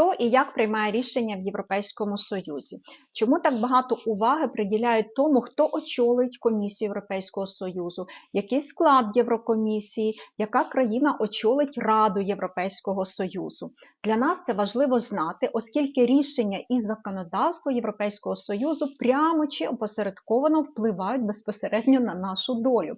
Хто і як приймає рішення в Європейському Союзі? Чому так багато уваги приділяють тому, хто очолить комісію Європейського Союзу, який склад Єврокомісії, яка країна очолить Раду Європейського Союзу? Для нас це важливо знати, оскільки рішення і законодавство Європейського Союзу прямо чи опосередковано впливають безпосередньо на нашу долю.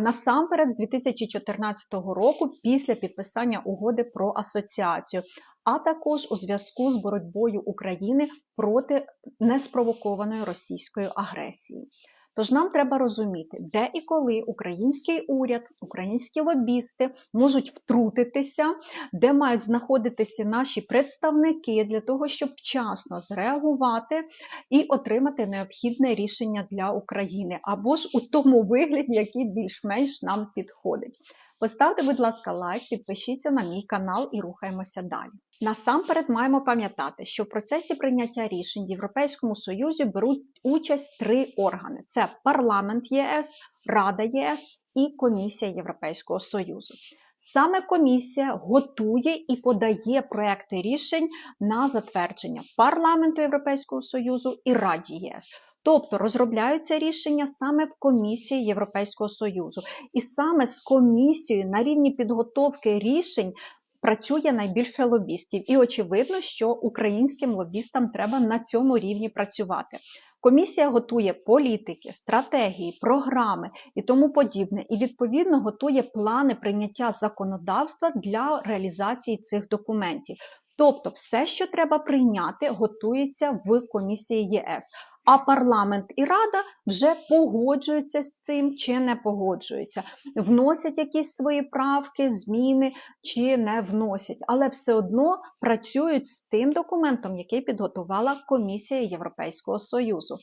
Насамперед, з 2014 року, після підписання угоди про асоціацію, а також у зв'язку з боротьбою України проти неспровокованої російської агресії. Тож нам треба розуміти, де і коли український уряд, українські лобісти можуть втрутитися, де мають знаходитися наші представники для того, щоб вчасно зреагувати і отримати необхідне рішення для України, або ж у тому вигляді, який більш-менш нам підходить. Поставте, будь ласка, лайк, підпишіться на мій канал і рухаємося далі. Насамперед маємо пам'ятати, що в процесі прийняття рішень в Європейському Союзі беруть участь три органи: це парламент ЄС, Рада ЄС і Комісія Європейського Союзу. Саме комісія готує і подає проекти рішень на затвердження парламенту Європейського Союзу і Раді ЄС. Тобто розробляються рішення саме в комісії Європейського Союзу, і саме з комісією на рівні підготовки рішень працює найбільше лобістів. І очевидно, що українським лобістам треба на цьому рівні працювати. Комісія готує політики, стратегії, програми і тому подібне, і відповідно готує плани прийняття законодавства для реалізації цих документів. Тобто, все, що треба прийняти, готується в комісії ЄС. А парламент і рада вже погоджуються з цим чи не погоджуються, вносять якісь свої правки, зміни чи не вносять, але все одно працюють з тим документом, який підготувала комісія Європейського Союзу.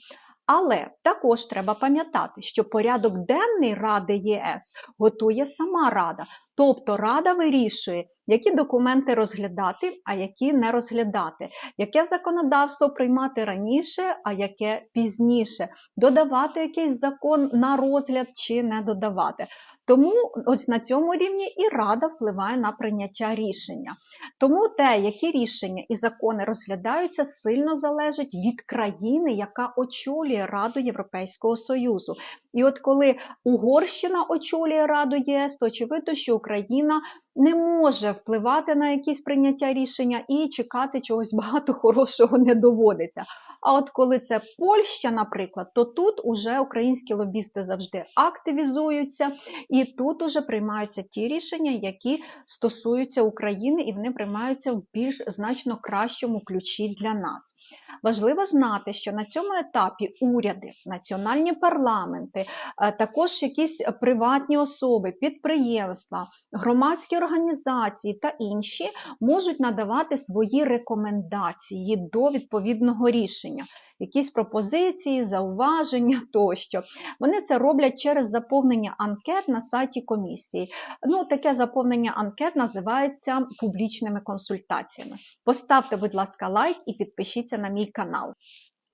Але також треба пам'ятати, що порядок денний Ради ЄС готує сама Рада. Тобто Рада вирішує, які документи розглядати, а які не розглядати, яке законодавство приймати раніше, а яке пізніше, додавати якийсь закон на розгляд чи не додавати. Тому ось на цьому рівні і Рада впливає на прийняття рішення. Тому те, які рішення і закони розглядаються, сильно залежить від країни, яка очолює Раду Європейського Союзу. І от коли Угорщина очолює Раду ЄС, то очевидно, що Україна не може впливати на якісь прийняття рішення і чекати чогось багато хорошого не доводиться. А от коли це Польща, наприклад, то тут уже українські лобісти завжди активізуються, і тут уже приймаються ті рішення, які стосуються України, і вони приймаються в більш значно кращому ключі для нас. Важливо знати, що на цьому етапі уряди, національні парламенти, е, також якісь приватні особи, підприємства, громадські організації та інші можуть надавати свої рекомендації до відповідного рішення, якісь пропозиції, зауваження тощо. Вони це роблять через заповнення анкет на сайті комісії. Ну, таке заповнення анкет називається публічними консультаціями. Поставте, будь ласка, лайк і підпишіться на мій канал.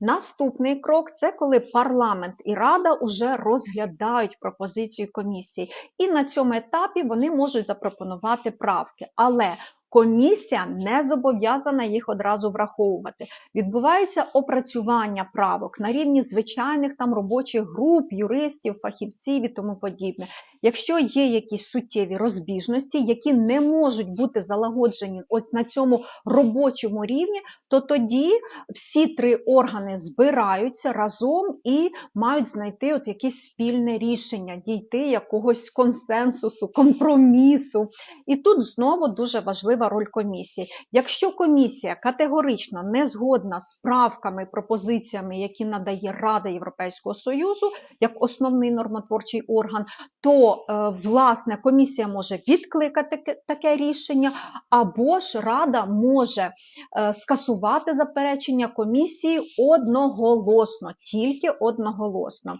Наступний крок це коли парламент і рада вже розглядають пропозицію комісії, і на цьому етапі вони можуть запропонувати правки. Але Комісія не зобов'язана їх одразу враховувати. Відбувається опрацювання правок на рівні звичайних там робочих груп, юристів, фахівців і тому подібне. Якщо є якісь суттєві розбіжності, які не можуть бути залагоджені ось на цьому робочому рівні, то тоді всі три органи збираються разом і мають знайти от якесь спільне рішення, дійти якогось консенсусу, компромісу. І тут знову дуже важлива роль комісії. Якщо комісія категорично не згодна з правками, пропозиціями, які надає Рада Європейського Союзу як основний нормотворчий орган, то е, власне комісія може відкликати таке рішення, або ж Рада може е, скасувати заперечення комісії одноголосно, тільки одноголосно.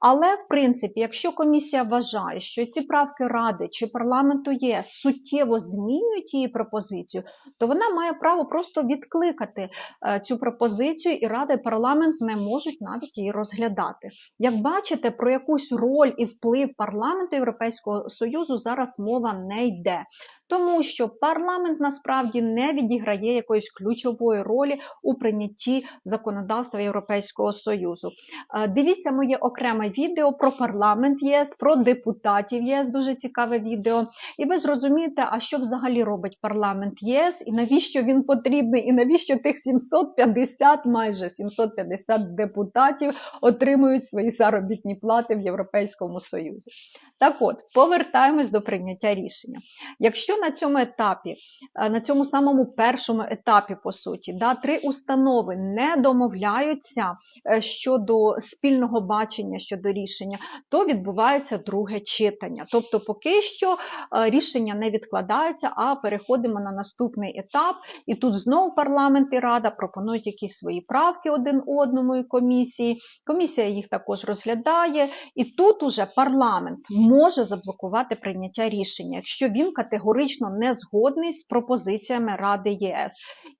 Але, в принципі, якщо комісія вважає, що ці правки Ради чи парламенту ЄС суттєво змінюють її пропозицію, то вона має право просто відкликати е, цю пропозицію, і Рада і парламент не можуть навіть її розглядати. Як бачите, про якусь роль і вплив парламенту Європейського Союзу зараз мова не йде. Тому що парламент насправді не відіграє якоїсь ключової ролі у прийнятті законодавства Європейського Союзу. Е, Дивіться моє окреме відео про парламент ЄС, про депутатів ЄС, дуже цікаве відео. І ви зрозумієте, а що взагалі робить парламент ЄС, і навіщо він потрібний, і навіщо тих 750, майже 750 депутатів отримують свої заробітні плати в Європейському Союзі. Так от, повертаємось до прийняття рішення. Якщо на цьому етапі, е, на цьому самому першому етапі, по суті, да, три установи не домовляються е, щодо спільного бачення щодо рішення, то відбувається друге читання. Тобто, поки що е, рішення не відкладається, а переходимо на наступний етап. І тут знову парламент і рада пропонують якісь свої правки один одному і комісії. Комісія їх також розглядає, і тут уже парламент може заблокувати прийняття рішення, якщо він категорично не згодний з пропозиціями Ради ЄС.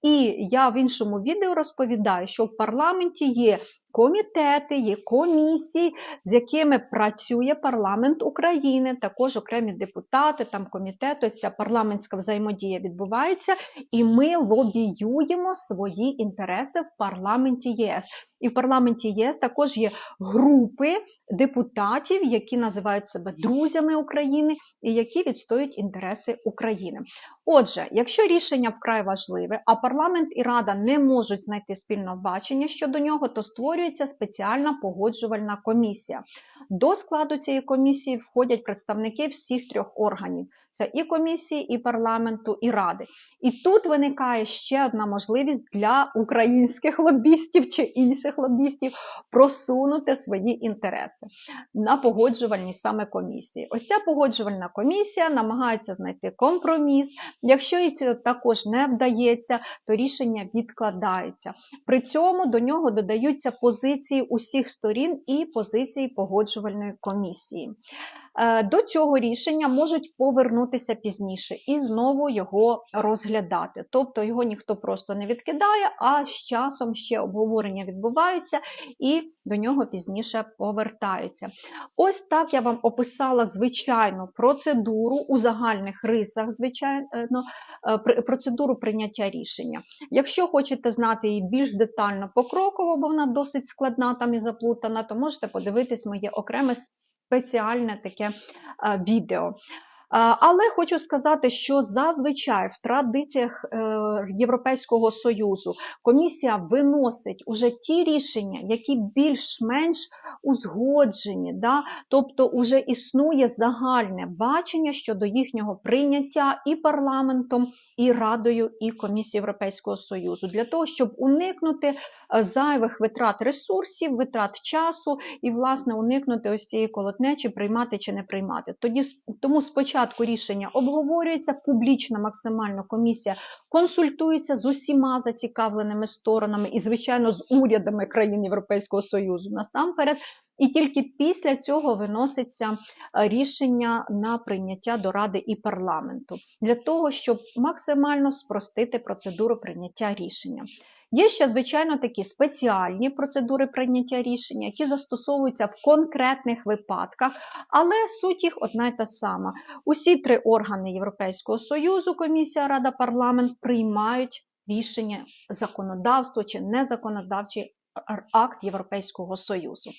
І я в іншому відео розповідаю, що в парламенті є комітети, є комісії, з якими працює парламент України, також окремі депутати, там комітети, ось ця парламентська взаємодія відбувається, і ми лобіюємо свої інтереси в парламенті ЄС. І в парламенті ЄС також є групи депутатів, які називають себе друзями України і які відстоюють інтереси України. Отже, якщо рішення вкрай важливе, а парламент і рада не можуть знайти спільного бачення щодо нього, то створюється спеціальна погоджувальна комісія. До складу цієї комісії входять представники всіх трьох органів: це і комісії, і парламенту, і ради. І тут виникає ще одна можливість для українських лобістів чи інших лобістів просунути свої інтереси на погоджувальній саме комісії. Ось ця погоджувальна комісія намагається знайти компроміс. Якщо і це також не вдається, то рішення відкладається. При цьому до нього додаються позиції усіх сторін і позиції погоджувальної комісії. Е, До цього рішення можуть повернутися пізніше і знову його розглядати. Тобто його ніхто просто не відкидає, а з часом ще обговорення відбуваються і до нього пізніше повертаються. Ось так я вам описала звичайну процедуру у загальних рисах, звичайно, е, процедуру прийняття рішення. Якщо хочете знати її більш детально покроково, бо вона досить складна там і заплутана, то можете подивитись моє окреме спеціальне таке відео. Але хочу сказати, що зазвичай в традиціях е, Європейського Союзу комісія виносить уже ті рішення, які більш-менш узгоджені, да? тобто уже існує загальне бачення щодо їхнього прийняття і парламентом, і Радою, і Комісією Європейського Союзу, для того, щоб уникнути е, зайвих витрат ресурсів, витрат часу і, власне, уникнути ось цієї колотнечі, приймати чи не приймати. Тоді тому спочатку рішення обговорюється публічно, максимально комісія консультується з усіма зацікавленими сторонами і, звичайно, з урядами країн Європейського Союзу насамперед. І тільки після цього виноситься е, рішення на прийняття до Ради і парламенту для того, щоб максимально спростити процедуру прийняття рішення. Є ще, звичайно, такі спеціальні процедури прийняття рішення, які застосовуються в конкретних випадках, але суть їх одна й та сама. Усі три органи Європейського Союзу, комісія, Рада, парламент приймають рішення законодавство чи незаконодавчий акт Європейського Союзу.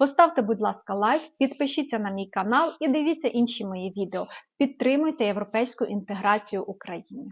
Поставте, будь ласка, лайк, підпишіться на мій канал і дивіться інші мої відео. Підтримуйте європейську інтеграцію України.